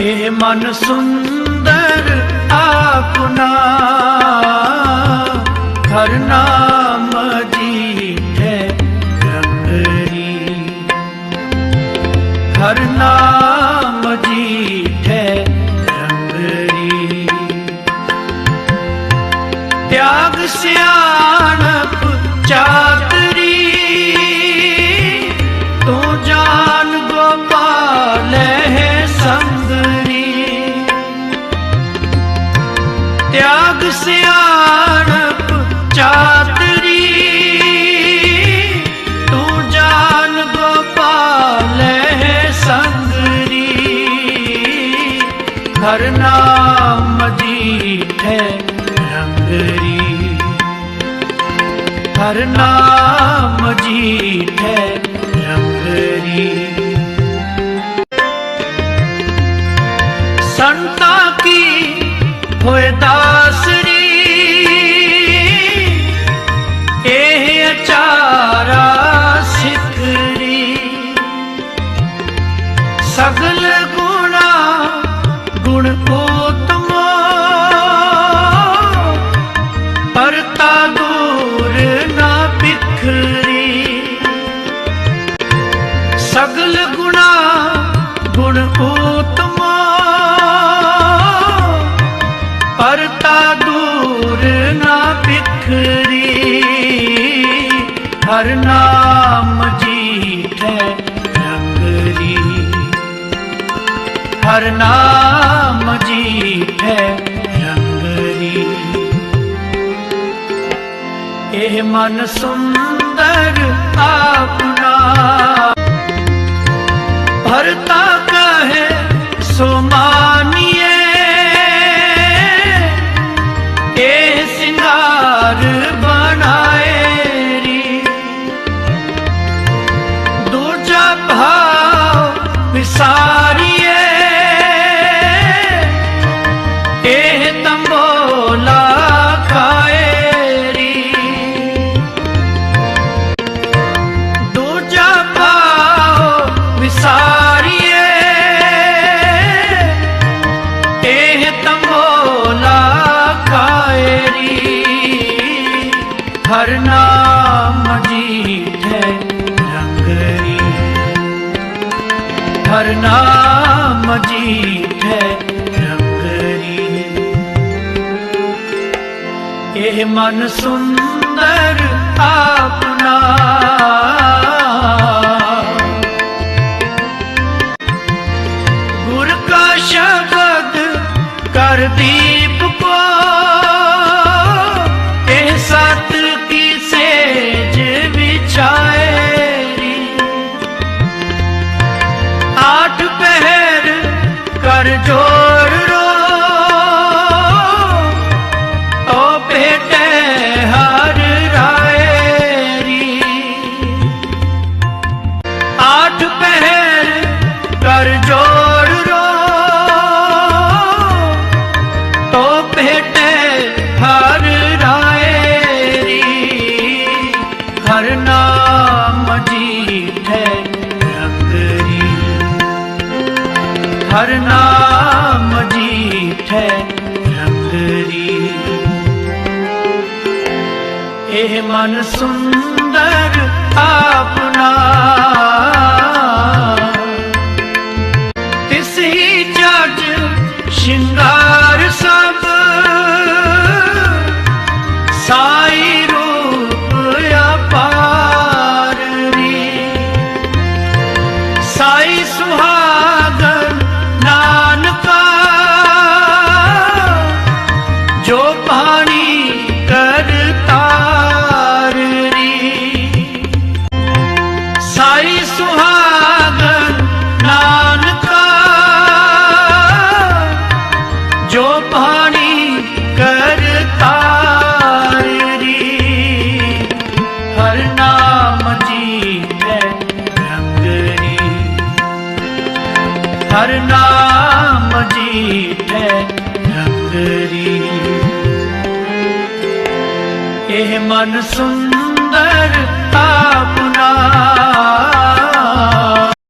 ਇਹ ਮਨ ਸੁੰਦਰ ਆਪਣਾ। ਹਰ ਨਾਮ ਜੀਠੇ ਰੰਗਰੀ ਹਰ ਨਾਮ ਜੀਠੇ ਰੰਗਰੀ ਤਿਆਗ ਸਿਆਣਪ ਚਾਤਰੀ। ਹਰ ਨਾਮ ਜੀਠੇ ਰੰਗਰੀ ਹਰ ਨਾਮ ਜੀਠੇ ਰੰਗਰੀ ਸੰਤਾ ਕੀ ਹੋਏ ਦਾਸਰੀ ਗੁਣ ਉਤਮ ਪਰਤਾ ਦੂਰ ਨਾ ਬਿਖਰੀ ਸਗਲ ਗੁਣਾ ਗੁਣ ਉਤਮ ਪਰਤਾ ਦੂਰ ਨਾ ਬਿਖਰੀ ਹਰ ਨਾਮ ਜੀਠੇ ਰੰਗਰੀ ਹਰ ਨਾਮ ਜੀਠੇ ਰੰਗਰੀ ਇਹ ਮਨ ਸੁੰਦਰ ਆਪਣਾ। ਭਰਤਾ ਕਹੇ ਸੋ ਮਾਨੀਏ। ਇਹ ਸਿੰਗਾਰ ਬਣਾਏ ਰੀ। ਦੂਜਾ ਭਾਵ ਵਿਸਾਰੀਏ ਹਰ ਨਾਮ ਜੀਠੇ ਰੰਗਰੀ ਹਰ ਨਾਮ ਜੀਠੇ ਰੰਗਰੀ ਇਹ ਮਨ ਸੁੰਦਰ ਆਪਣਾ ਜੋੜ ਰੋ ਓ ਭੇਟੇ ਹਰ ਰਾਏਰੀ ਆਠ ਪਹਿਰ ਕਰ ਜੋੜ ਹਰ ਨਾਮ ਜੀਠੇ ਰੰਗਰੀ ਇਹ ਮਨ ਸੁੰਦਰ ਆਪਣਾ ਹਰ ਨਾਮ ਜੀਠੇ ਰੰਗਰੀ। ਇਹ ਮਨ ਸੁਣ